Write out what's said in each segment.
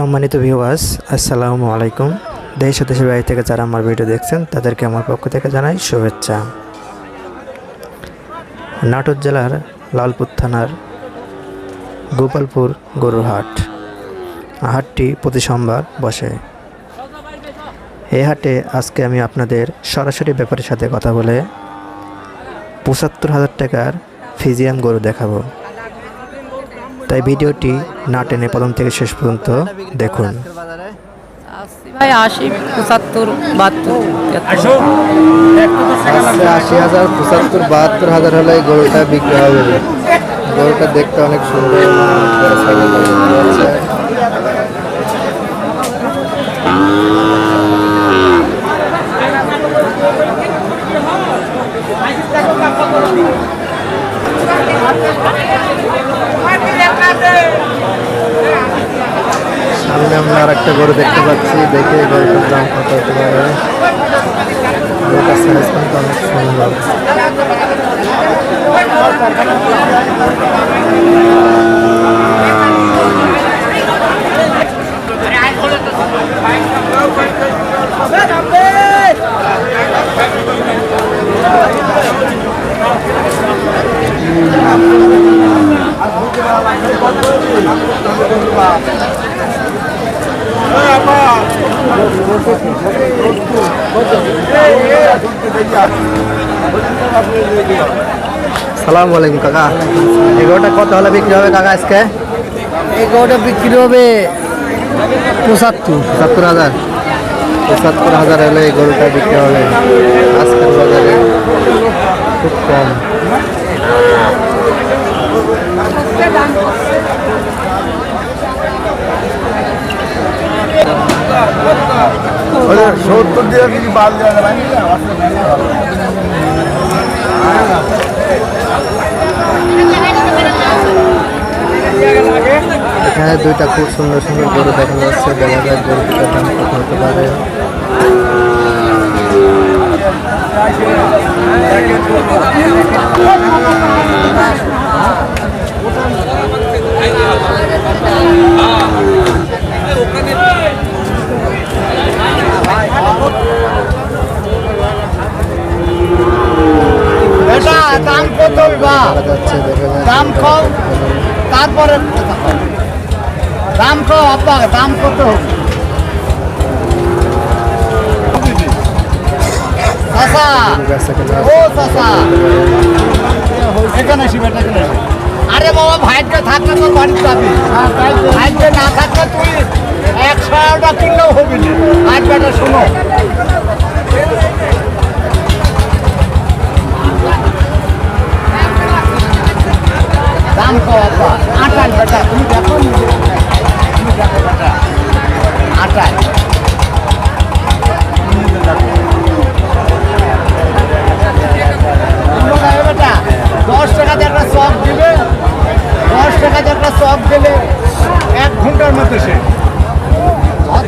সম্মানিত ভিউয়ার্স আসসালামু আলাইকুম। দেশ দেশের বাইরে থেকে যারা আমার ভিডিও দেখছেন, তাদেরকে আমার পক্ষ থেকে জানাই শুভেচ্ছা। নাটোর জেলার লালপুর থানার গোপালপুর গরুর হাট হাটটি প্রতি সোমবার বসে। এই হাটে আজকে আমি আপনাদের সরাসরি ব্যাপারের সাথে কথা বলে পঁচাত্তর হাজার টাকার ফিজিয়াম গরু দেখাবো। তাই ভিডিওটি না টেনে প্রথম থেকে শেষ পর্যন্ত দেখুন। আশি ভাই আশি পঁচাত্তর বাহাত্তর আশি আশি হাজার পঁচাত্তর বাহাত্তর হাজার হলে গরুটা বিক্রি হবে। গরুটা দেখতে অনেক সুন্দর বড় সাইজের গরু দেখতে পাচ্ছেন। সামনে আমরা আর একটা গরু দেখতে পাচ্ছি, দেখে গরুটার দাম কত হতে পারে। গরুটার সাইজ কিন্তু অনেক সুন্দর। সালাম আলাইকুম কাকা। এই গরুটা কত হলে বিক্রি হবে কাকা আজকে? এই গরুটা বিক্রি হবে পঁচাত্তর। পঁচাত্তর হাজার। পঁচাত্তর হাজার হলে এই গরুটা বিক্রি হবে। আজকের বাজারে খুব কম। সত্তর দিয়ে কিছু বাদ এখানে দুইটা খুব সুন্দর সুন্দর গরু দেখা যাচ্ছে, দেখা যায় গরু দুটো দাম কত হতে পারে এটা দাম কত বা দেখা যাচ্ছে দেখা যায় দাম কম, তারপরে দাম কম, আব্বা, দাম কত? ও এখানে আসি বেটা। আরে বাবা, ভাইকে থাকলে তো বাড়ি যাবি। ভাইকে না থাকলে তুই একশো টাকা কিনলেও হবি না। আজ বেটা, শোনো দাম কো বাবা আটাল বেটা তুমি দেখো তুমি দেখো বেটা আটাল বেটা দশ টাকা দিয়ে একটা চক দিবে। দশ টাকা দিয়ে একটা চক দিলে এক ঘণ্টার মধ্যে সে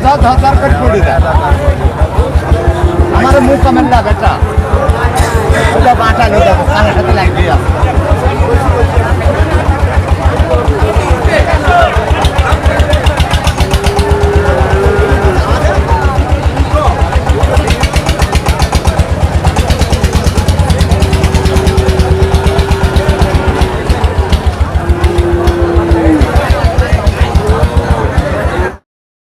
ধর ধর ধর করে আমার মুখ না, বেটা। বাটা নিয়ে যাব কানের সাথে লাগিয়ে আছে।